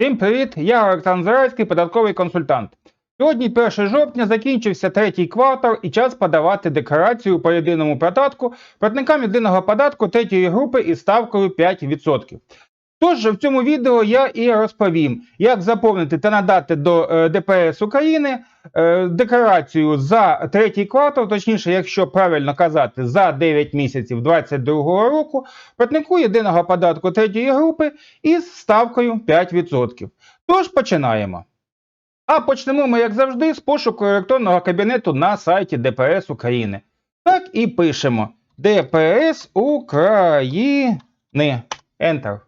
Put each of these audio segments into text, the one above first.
Всім привіт! Я Олександр Зарайський, податковий консультант. Сьогодні 1 жовтня закінчився третій квартал і час подавати декларацію по єдиному податку платникам єдиного податку третьої групи із ставкою 5%. Тож в цьому відео я і розповім, як заповнити та надати до е, ДПС України е, декларацію за третій квартал, точніше, якщо правильно казати, за 9 місяців 2022 року платнику єдиного податку третьої групи із ставкою 5%. Тож починаємо. А почнемо ми, як завжди, з пошуку електронного кабінету на сайті ДПС України. Так і пишемо ДПС України. Enter.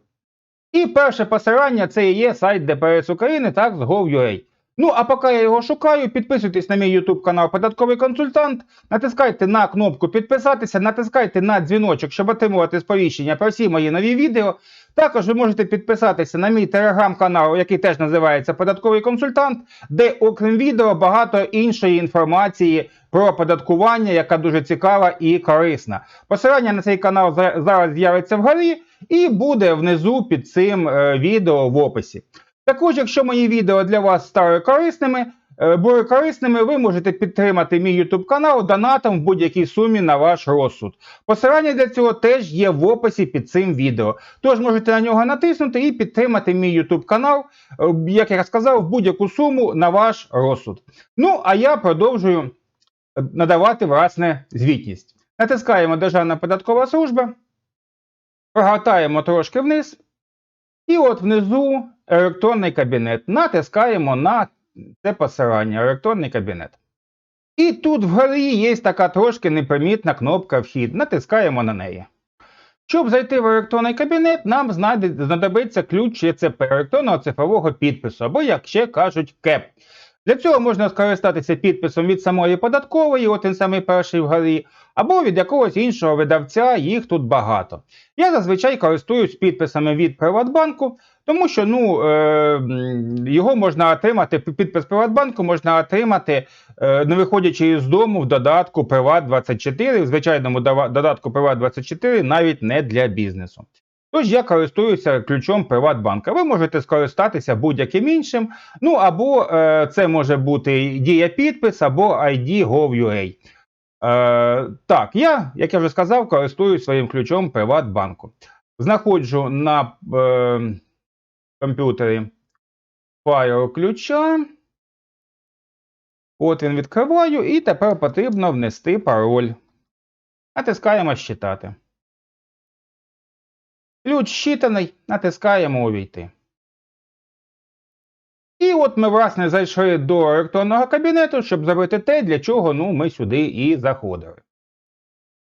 І перше посилання це і є сайт ДПС України, так, з Gov.ua. Ну, а поки я його шукаю, підписуйтесь на мій YouTube канал Податковий консультант, натискайте на кнопку підписатися, натискайте на дзвіночок, щоб отримувати сповіщення про всі мої нові відео. Також ви можете підписатися на мій телеграм-канал, який теж називається Податковий консультант, де, окрім відео, багато іншої інформації про оподаткування, яка дуже цікава і корисна. Посилання на цей канал зараз з'явиться вгорі і буде внизу під цим е, відео в описі. Також, якщо мої відео для вас стали корисними, е, були корисними, ви можете підтримати мій YouTube канал донатом в будь-якій сумі на ваш розсуд. Посилання для цього теж є в описі під цим відео. Тож можете на нього натиснути і підтримати мій YouTube канал, е, як я сказав, в будь-яку суму на ваш розсуд. Ну, а я продовжую надавати власне звітність. Натискаємо Державна податкова служба, прогортаємо трошки вниз. І от внизу електронний кабінет. Натискаємо на це посилання, електронний кабінет. І тут вгорі є така трошки непримітна кнопка Вхід. Натискаємо на неї. Щоб зайти в електронний кабінет, нам знадобиться ключ ЄЦП електронного цифрового підпису, або, як ще кажуть, КЕП. Для цього можна скористатися підписом від самої податкової, от він самий перший вгорі, або від якогось іншого видавця, їх тут багато. Я зазвичай користуюсь підписами від Приватбанку, тому що ну, е, його можна отримати, підпис Приватбанку можна отримати, е, не виходячи із дому в додатку Приват24, в звичайному додатку Приват24, навіть не для бізнесу. Тож я користуюся ключом Приватбанка. Ви можете скористатися будь-яким іншим. Ну або е, це може бути дія підпис, або ID Gov.ua. Е, так, я, як я вже сказав, користуюсь своїм ключом Приватбанку. Знаходжу на е, комп'ютері файл ключа. От він відкриваю, і тепер потрібно внести пароль. Натискаємо Щитати. Ключ щитаний, натискаємо Увійти. І от ми, власне, зайшли до електронного кабінету, щоб зробити те, для чого ну, ми сюди і заходили.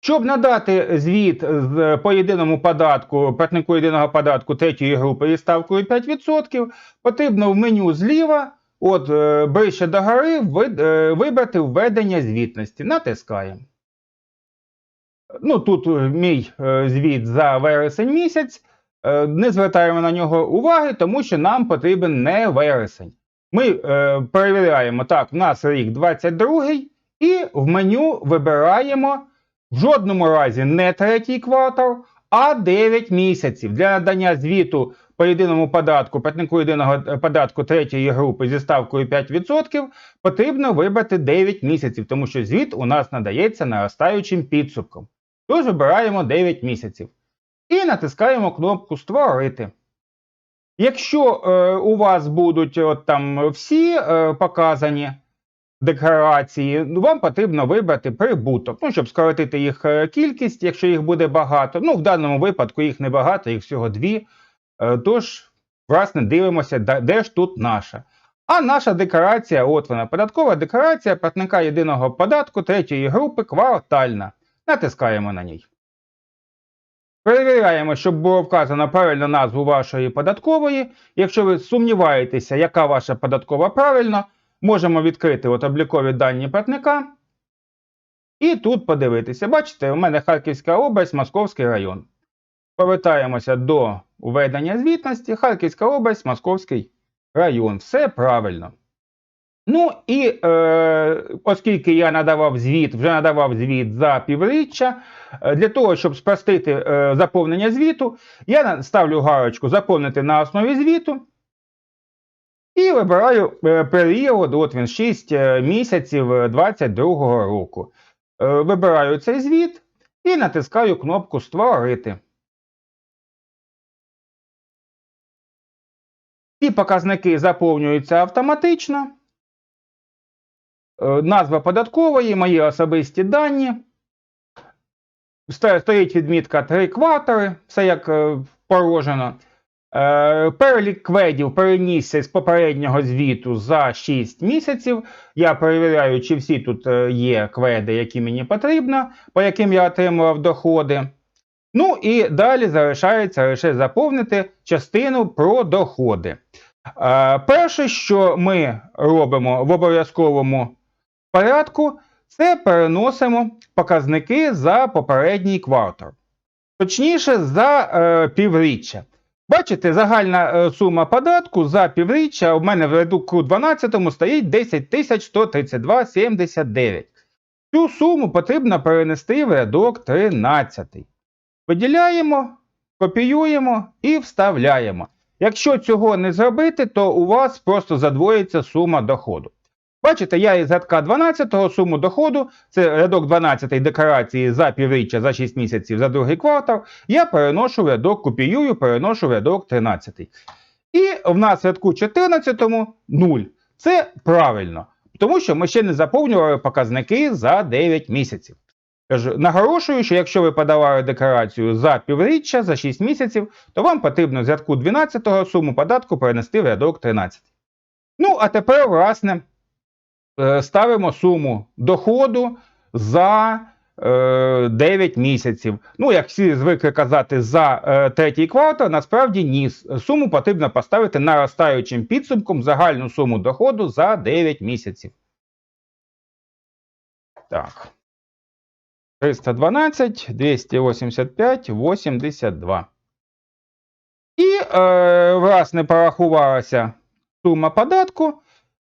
Щоб надати звіт з по єдиному податку, платнику єдиного податку третьої групи із ставкою 5%, потрібно в меню зліва, от е, ближче до гори, е, вибрати введення звітності. Натискаємо. Ну, тут е, мій е, звіт за вересень місяць. Е, Не звертаємо на нього уваги, тому що нам потрібен не вересень. Ми е, перевіряємо, так, в нас рік 22-й, і в меню вибираємо в жодному разі не третій квартал, а 9 місяців. Для надання звіту по єдиному податку, платнику єдиного податку третьої групи зі ставкою 5%, потрібно вибрати 9 місяців, тому що звіт у нас надається наростаючим підсумком. Тож вибираємо 9 місяців. І натискаємо кнопку Створити. Якщо е, у вас будуть от там всі е, показані декларації, вам потрібно вибрати прибуток, ну, щоб скоротити їх е, кількість, якщо їх буде багато. Ну, в даному випадку їх небагато, їх всього дві. Е, тож, власне, дивимося, де ж тут наша. А наша декларація, от вона, податкова декларація платника єдиного податку третьої групи квартальна. Натискаємо на ній. Перевіряємо, щоб було вказано правильну назву вашої податкової. Якщо ви сумніваєтеся, яка ваша податкова правильно, можемо відкрити от облікові дані платника. І тут подивитися. Бачите, у мене Харківська область, Московський район. Повертаємося до введення звітності. Харківська область, Московський район. Все правильно. Ну і е, оскільки я надавав звіт, вже надавав звіт за півріччя, е, для того, щоб спростити е, заповнення звіту, я ставлю галочку Заповнити на основі звіту. І вибираю е, період, от він 6 місяців 2022 року. Е, Вибираю цей звіт і натискаю кнопку Створити. Ці показники заповнюються автоматично. Е, Назва податкової, мої особисті дані. Стоїть відмітка 3 квартали, все як е, положено. Е, Перелік кведів перенісся з попереднього звіту за 6 місяців. Я перевіряю, чи всі тут є кведи, які мені потрібно, по яким я отримував доходи. Ну і далі залишається лише заповнити частину про доходи. Перше, що ми робимо в обов'язковому порядку, це переносимо показники за попередній квартал. Точніше, за е, півріччя. Бачите, загальна е, сума податку за півріччя у мене в рядку 12 стоїть 10 132,79. Цю суму потрібно перенести в рядок 13. Виділяємо, копіюємо і вставляємо. Якщо цього не зробити, то у вас просто задвоїться сума доходу. Бачите, я із рядка 12 суму доходу, це рядок 12 декларації за півріччя, за 6 місяців, за другий квартал, я переношу рядок, копіюю, переношу рядок 13. І в нас в рядку 14 0. Це правильно, тому що ми ще не заповнювали показники за 9 місяців. Кажу, наголошую, що якщо ви подавали декларацію за півріччя, за 6 місяців, то вам потрібно з рядку 12 суму податку перенести в рядок 13. Ну, а тепер, власне, ставимо суму доходу за е, 9 місяців. Ну, як всі звикли казати, за е, третій квартал, насправді ні. Суму потрібно поставити наростаючим підсумком загальну суму доходу за 9 місяців. Так. 312, 285, 82. І, е, власне, порахувалася сума податку.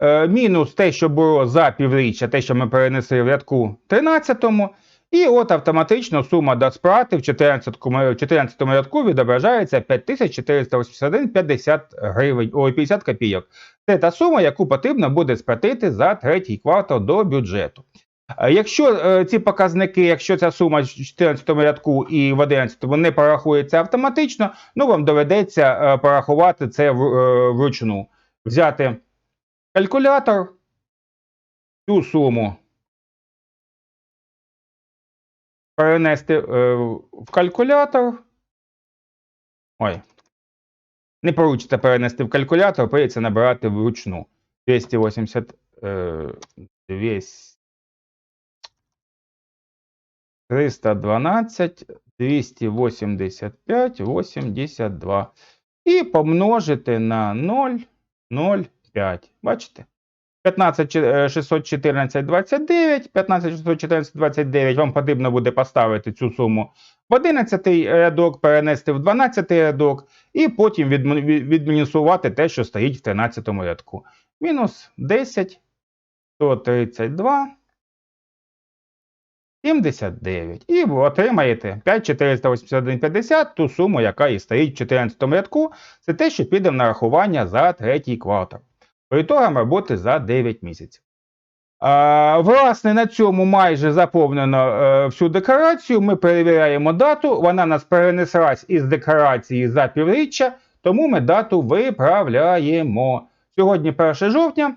Е, мінус те, що було за півріччя, те, що ми перенесли в рядку 13-му. І от автоматично сума до сплати в 14, 14 рядку відображається 5481,50 гривень, ой, 50 копійок. Це та сума, яку потрібно буде сплатити за третій квартал до бюджету. Е, Якщо е, ці показники, якщо ця сума в 14 рядку і в 11 не порахується автоматично, ну вам доведеться е, порахувати це е, вручну. Взяти калькулятор цю суму перенести е, в калькулятор. Ой, не поручиться перенести в калькулятор, прийдеться набирати вручну. 280 312, 285, 82. І помножити на 0, 0. 5. Бачите? 15614, 29, е, Вам потрібно буде поставити цю суму в 11 рядок, перенести в 12 рядок, і потім відмінусувати те, що стоїть в 13 рядку. Мінус 10, 132, 79. І ви отримаєте 5,481,50 ту суму, яка і стоїть в 14 рядку. Це те, що піде в нарахування за третій квартал. По ітогам роботи за 9 місяців. А, власне, на цьому майже заповнено е, всю декларацію. Ми перевіряємо дату. Вона нас перенеслась із декларації за півріччя, тому ми дату виправляємо. Сьогодні 1 жовтня.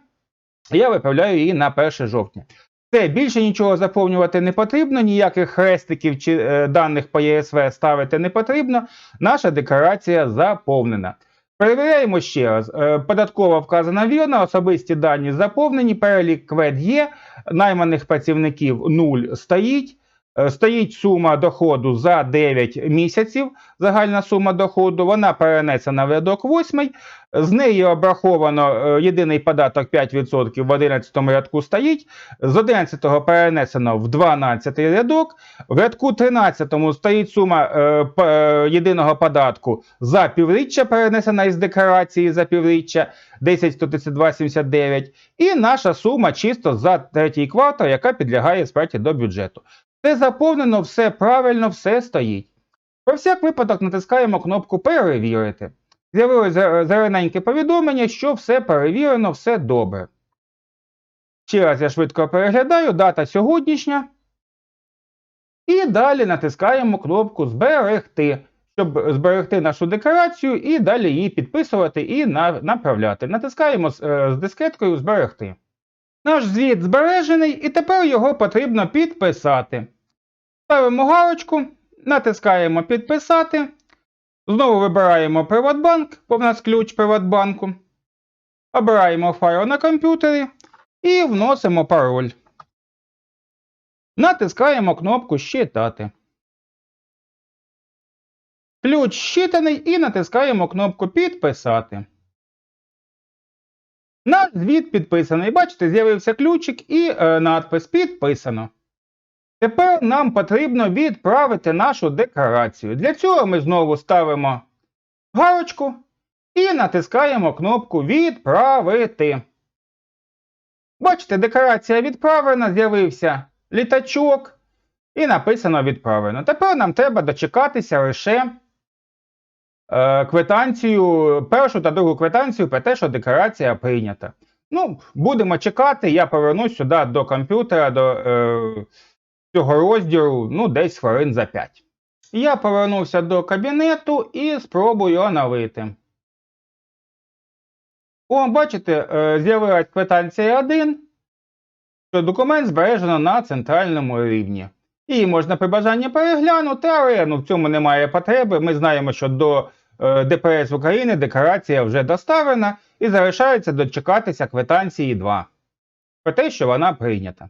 Я виправляю її на 1 жовтня. Все, більше нічого заповнювати не потрібно, ніяких хрестиків чи е, даних по ЄСВ ставити не потрібно. Наша декларація заповнена. Перевіряємо ще раз. Е, Податкова вказана вірно, особисті дані заповнені, перелік квед є, найманих працівників 0 стоїть. Е, Стоїть сума доходу за 9 місяців. Загальна сума доходу, вона перенесена в рядок 8. З неї обраховано е, єдиний податок 5% в 11 рядку стоїть. З 11 перенесено в 12 рядок. В рядку 13 стоїть сума е, єдиного податку за півріччя, перенесена із декларації за півріччя 10 132,79. І наша сума чисто за третій квартал, яка підлягає сплаті до бюджету. Все заповнено, все правильно, все стоїть. Про всяк випадок натискаємо кнопку Перевірити. з'явилось зе- зелененьке повідомлення, що все перевірено, все добре. Ще раз я швидко переглядаю, дата сьогоднішня. І далі натискаємо кнопку Зберегти, щоб зберегти нашу декларацію і далі її підписувати і направляти. Натискаємо е, з дискеткою Зберегти. Наш звіт збережений, і тепер його потрібно підписати. Ставимо галочку, натискаємо Підписати. Знову вибираємо Приватбанк, бо в нас ключ Приватбанку. Обираємо файл на комп'ютері і вносимо пароль. Натискаємо кнопку Щитати. Ключ щитаний і натискаємо кнопку Підписати. Наш звіт підписаний. Бачите, з'явився ключик і е, надпис Підписано. Тепер нам потрібно відправити нашу декларацію. Для цього ми знову ставимо галочку і натискаємо кнопку Відправити. Бачите, декларація відправлена, з'явився літачок і написано відправлено. Тепер нам треба дочекатися лише е, квитанцію, першу та другу квитанцію про те, що декларація прийнята. Ну, будемо чекати, я повернусь сюди до комп'ютера, до е, цього розділу, ну, десь хвилин за 5. Я повернувся до кабінету і спробую оновити. О, бачите, е, з'явилась квитанція 1, що документ збережено на центральному рівні. Її можна при бажанні переглянути, але ну, в цьому немає потреби. Ми знаємо, що до е, ДПС України декларація вже доставлена і залишається дочекатися квитанції 2 про те, що вона прийнята.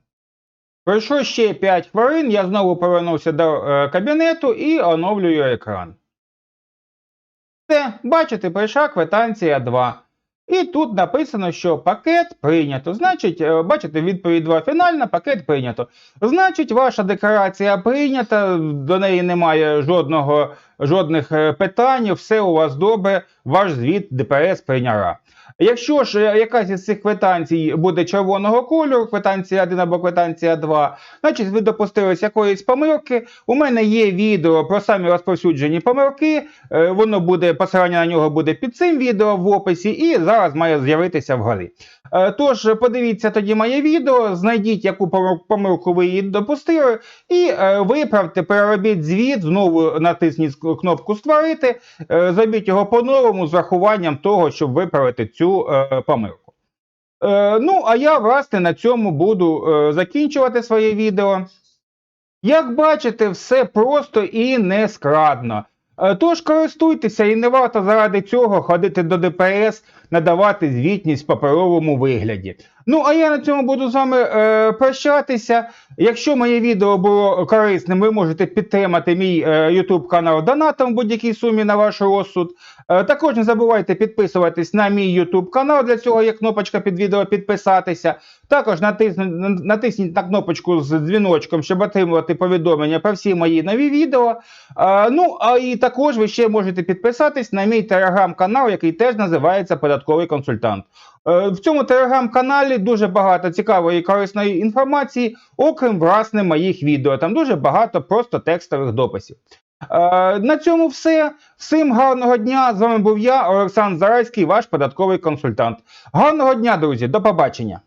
Пройшло ще 5 хвилин, я знову повернувся до е, кабінету і оновлюю екран. Це, бачите, прийшла квитанція 2. І тут написано, що пакет прийнято. Значить, е, бачите, відповідь 2 фінальна, пакет прийнято. Значить, ваша декларація прийнята, до неї немає жодного, жодних е, питань, все у вас добре, ваш звіт ДПС прийняла. Якщо ж е, якась із цих квитанцій буде червоного кольору, квитанція 1 або квитанція 2, значить ви допустились якоїсь помилки. У мене є відео про самі розповсюджені помилки. е, Воно буде, посилання на нього буде під цим відео в описі, і зараз має з'явитися вгорі. Тож подивіться тоді моє відео, знайдіть, яку помилку ви її допустили, і виправте, переробіть звіт, знову натисніть кнопку Створити, е, зробіть його по-новому з врахуванням того, щоб виправити цю е, помилку. Е, ну, а я, власне, на цьому буду закінчувати своє відео. Як бачите, все просто і нескладно. Е, Тож користуйтеся і не варто заради цього ходити до ДПС, надавати звітність в паперовому вигляді. Ну, а я на цьому буду з вами е, прощатися. Якщо моє відео було корисним, ви можете підтримати мій е, YouTube канал донатом в будь-якій сумі на ваш розсуд. Е, також не забувайте підписуватись на мій YouTube канал. Для цього є кнопочка під відео підписатися. Також натисніть, натисніть на кнопочку з дзвіночком, щоб отримувати повідомлення про всі мої нові відео. Е, ну, а і також ви ще можете підписатись на мій телеграм-канал, який теж називається Податковий консультант. Е, В цьому телеграм-каналі дуже багато цікавої і корисної інформації, окрім власне моїх відео. Там дуже багато просто текстових дописів. Е, На цьому все. Всім гарного дня. З вами був я, Олександр Зарайський, ваш податковий консультант. Гарного дня, друзі, до побачення.